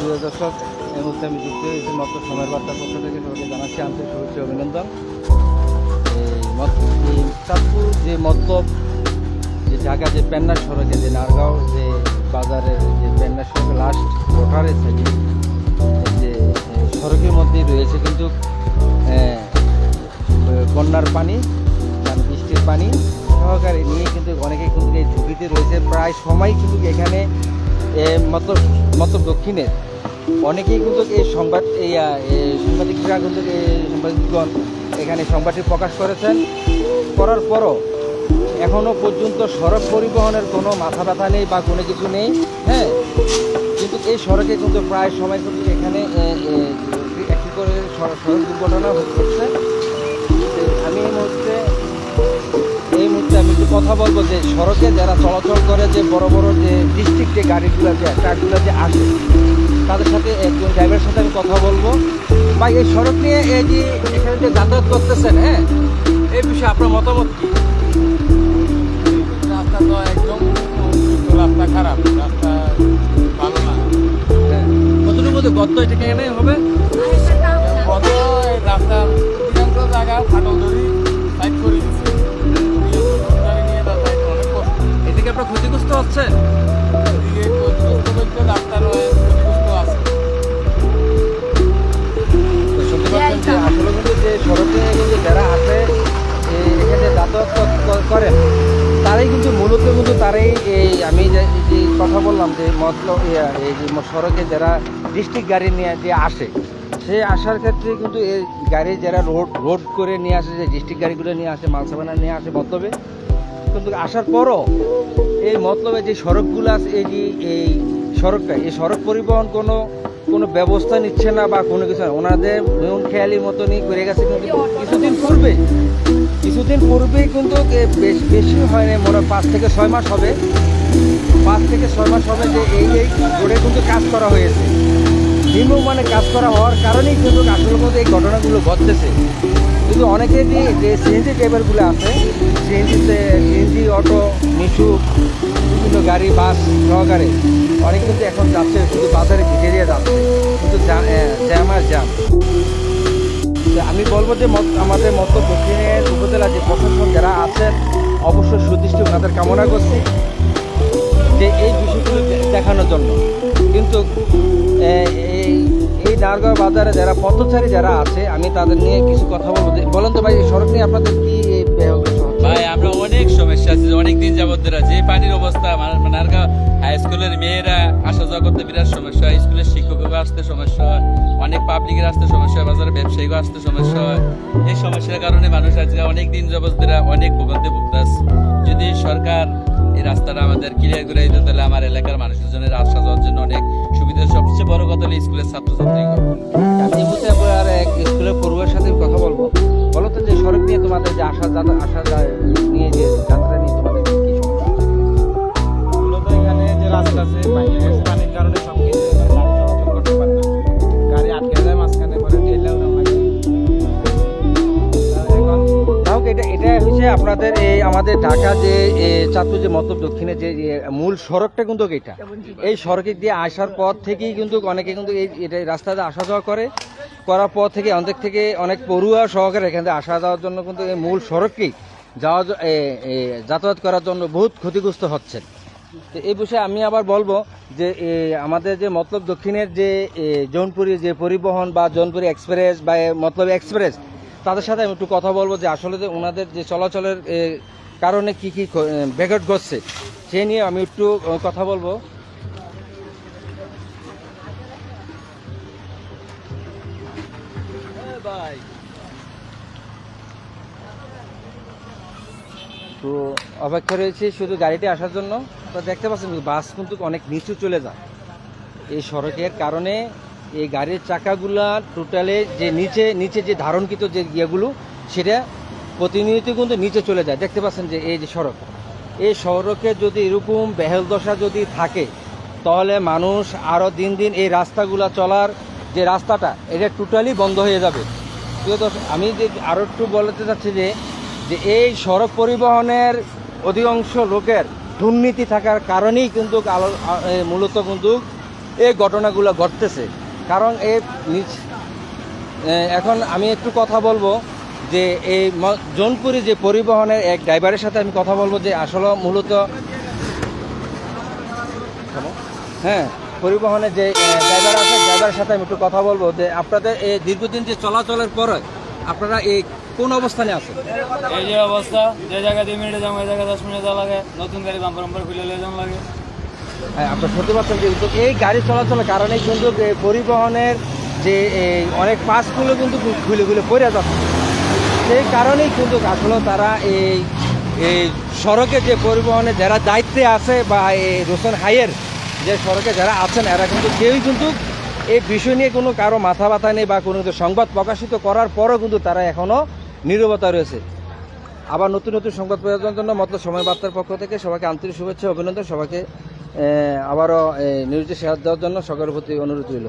প্রিয় দর্শক এই মুহূর্তে আমি যুক্ত হয়েছি মত সময়ের বার্তার পক্ষ থেকে। সবাইকে জানাচ্ছি আন্তরিক শুভেচ্ছা অভিনন্দন। এই চাঁদপুর যে মতলব যে ঢাকা যে পেন্নার সড়কে যে নারগাঁও যে বাজারের যে পেন্নার সড়কে লাস্ট ওঠারের সাইডে যে সড়কের মধ্যেই রয়েছে কিন্তু বন্যার পানি মানে বৃষ্টির পানি। সহকারে নিয়ে কিন্তু অনেকে কিন্তু এই ঝুঁকিতে রয়েছে। প্রায় সময় কিন্তু এখানে এ, মত মত দক্ষিণের অনেকেই কিন্তু এই সংবাদ, এই সাংবাদিকরা কিন্তু সাংবাদিকগণ এখানে সংবাদটি প্রকাশ করেছেন, করার পরও এখনও পর্যন্ত সড়ক পরিবহনের কোনো মাথা ব্যথা নেই বা কোনো কিছু নেই হ্যাঁ? কিন্তু এই সড়কে কিন্তু প্রায় সময় কিন্তু এখানে একটি করে সড়ক দুর্ঘটনা তো আমি এই মুহূর্তে এই মুহূর্তে আমি একটু কথা বলব যে সড়কে যারা চলাচল করে যে বড় বড় যে ডিস্ট্রিক্ট গাড়িগুলো যে, ট্রাকগুলো যে আসে তাদের সাথে একজন ড্রাইভারের সাথে আমি কথা বলব। বা এই সড়ক নিয়ে এই যে এখানে যে যাতায়াত করতেছেন হ্যাঁ? এই বিষয়ে আপনার মতামত কি? রাস্তা তো একদম রাস্তা খারাপ রাস্তা ভালো না। হ্যাঁ কতটুকু মধ্যে গর্ত এটা কেন হবে? কত এই রাস্তার অধিকাংশ জায়গা ফাটল ধরি সাইড করে দিচ্ছে কষ্ট। এদিকে আপনার ক্ষতিগ্রস্ত হচ্ছে? যে আসলে কিন্তু যে সড়কে কিন্তু যারা আসে এখানে যাতায়াত ক- ক- করেন, তারাই কিন্তু মূলত কিন্তু তারাই এই আমি যে কথা বললাম যে মতলব এই যে সড়কে যারা ডিস্ট্রিক্ট গাড়ি নিয়ে যে আসে, সে আসার ক্ষেত্রে কিন্তু এই গাড়ি যারা রোড রোড করে নিয়ে আসে, যে ডিস্ট্রিক্ট গাড়িগুলো নিয়ে আসে মালসাবানা নিয়ে আসে মতলবে, কিন্তু আসার পরও এই মতলবে যে সড়কগুলো আছে, এই যে, এই সড়কটা, এই সড়ক পরিবহন কোনো কোনো ব্যবস্থা নিচ্ছে না বা কোনো কিছু ওনাদের নিয়ম খেয়ালির মতনই করে গেছে, কিন্তু কিছুদিন পূর্বে কিছুদিন পূর্বেই কিন্তু বেশ- বেশি হয়নি, মনে হয় পাঁচ থেকে ছয় মাস হবে। পাঁচ থেকে ছয় মাস হবে যে এই এই রোডে কিন্তু কাজ করা হয়েছে। নিম্ন মানে কাজ করা হওয়ার কারণেই কিন্তু আসলে মধ্যে এই ঘটনাগুলো ঘটতেছে। কিন্তু অনেকে যে যে সিএনজি ড্রাইভারগুলো আছে সিএনজিতে সিএনজি অটো মিশু বিভিন্ন গাড়ি, বাস সহকারে অনেক কিন্তু এখন যাচ্ছে শুধু বাজারে ঘিরে দিয়ে যাচ্ছে কিন্তু জা- এ, জ্যাম আমি বলব যে আমাদের মতো দক্ষিণের উপজেলা যে প্রশাসন যারা আছেন অবশ্যই সুদৃষ্টি ওনাদের কামনা করছি যে এই বিষয়গুলো দেখানোর জন্য। কিন্তু এই এই নারগাঁও বাজারে যারা পথচারী যারা আছে আমি তাদের নিয়ে কিছু কথা বলব। বলেন তো ভাই এই সড়ক নিয়ে আপনাদের কি ভাই আমরা অনেক সমস্যা আছে অনেক দিন যাবত ধরে যে পানির অবস্থা নারগা হাই স্কুলের মেয়েরা আসা যাওয়া করতে বিরাট সমস্যা হয় স্কুলের শিক্ষকরা আসতে সমস্যা হয় অনেক পাবলিকের আসতে সমস্যা হয় বাজারে ব্যবসায়ীরা আসতে সমস্যা। হয় এই সমস্যার কারণে মানুষ আজকে অনেক দিন যাবত অনেক ভোগান্তি ভুগতেছে। যদি সরকার এই রাস্তাটা আমাদের ক্লিয়ার করে দিতে, তাহলে আমার এলাকার মানুষের জন্য আসা যাওয়ার জন্য অনেক সুবিধা সবচেয়ে বড় কথা হলো স্কুলের ছাত্রছাত্রী। আমি আবার এক স্কুলের পড়ুয়ার সাথে কথা বলব। বলো তো যে সড়ক নিয়ে তোমাদের যে আসা আসা যায়। আপনাদের এই আমাদের ঢাকা যে চাঁদপুর যে মতলব দক্ষিণে যে মূল সড়কটা কিন্তু এটা এই সড়কে দিয়ে আসার পর থেকেই কিন্তু অনেকে কিন্তু এই এই রাস্তাতে আসা যাওয়া করে। করার পর থেকে অনেক থেকে অনেক পড়ুয়া সহকারে এখান থেকে আসা যাওয়ার জন্য কিন্তু এই মূল সড়ককেই যাওয়া যাতায়াত করার জন্য বহুত ক্ষতিগ্রস্ত হচ্ছেন। তো এই বিষয়ে আমি আবার বলব যে আমাদের যে মতলব দক্ষিণের যে জৌনপুরি যে পরিবহন বা জৌনপুরি এক্সপ্রেস বা মতলব এক্সপ্রেস তাদের সাথে আমি একটু কথা বলব যে আসলে যে ওনাদের যে চলাচলের কারণে কি কি খ- ঘটছে, সে নিয়ে আমি একটু কথা বলব। তো অপেক্ষা রয়েছে শুধু গাড়িটি আসার জন্য। তো দেখতে পাচ্ছেন বাস কিন্তু অনেক নিচু চলে যায়। এই সড়কের কারণে এই গাড়ির চাকাগুলা টোটালে যে নিচে নিচে যে ধারণকৃত যে ইয়েগুলো, সেটা প্রতিনিয়ত কিন্তু নিচে চলে যায়। দেখতে পাচ্ছেন যে এই যে সড়ক। এই সড়কে যদি এরকম বেহেল দশা যদি থাকে, তাহলে মানুষ আরও দিন দিন এই রাস্তাগুলা চলার যে রাস্তাটা, এটা টোটালি বন্ধ হয়ে যাবে। আমি যে আরও একটু বলতে চাচ্ছি যে যে এই সড়ক পরিবহনের অধিকাংশ লোকের দুর্নীতি থাকার কারণেই কিন্তু মূলত কিন্তু এই ঘটনাগুলো ঘটতেছে। কারণ এই এখন আমি একটু কথা বলব যে এই জোনপুরি যে পরিবহনের এক ড্রাইভারের সাথে আমি কথা বলব যে আসলে মূলত হ্যাঁ পরিবহনের যে ড্রাইভার আছে, ড্রাইভারের সাথে আমি একটু কথা বলব যে আপনাদের এই দীর্ঘদিন যে চলাচলের পরে আপনারা এই কোন অবস্থানে আছেন? এই যে অবস্থা, যে জায়গায় দুই মিনিটে যাব, এই জায়গায় দশ মিনিট লাগে, নতুন গাড়ি বাম্পার বাম্পার খুলে যাওয়া লাগে। আপনার সত্যি পাচ্ছেন কিন্তু এই গাড়ি চলাচলের কারণে কিন্তু পরিবহনের যে অনেক পাসগুলো কিন্তু খুলে খুলে পড়ে যাচ্ছে। সেই কারণেই কিন্তু আসলে তারা এই এই সড়কে যে পরিবহনে যারা দায়িত্বে আছে বা এই রোশন হাইয়ের যে সড়কে যারা আছেন, এরা কিন্তু কেউই কিন্তু এই বিষয় নিয়ে কোনো কারও মাথা ব্যথা নেই বা কোনো সংবাদ প্রকাশিত করার পরও কিন্তু তারা এখনও নীরবতা রয়েছে। আবার নতুন নতুন সংবাদ প্রয়োজনের জন্য মতো সময় বার্তার পক্ষ থেকে সবাইকে আন্তরিক শুভেচ্ছা, অভিনন্দন, সবাইকে আবারও নিউজে শেয়ার দেওয়ার জন্য সকলের প্রতি অনুরোধ রইল।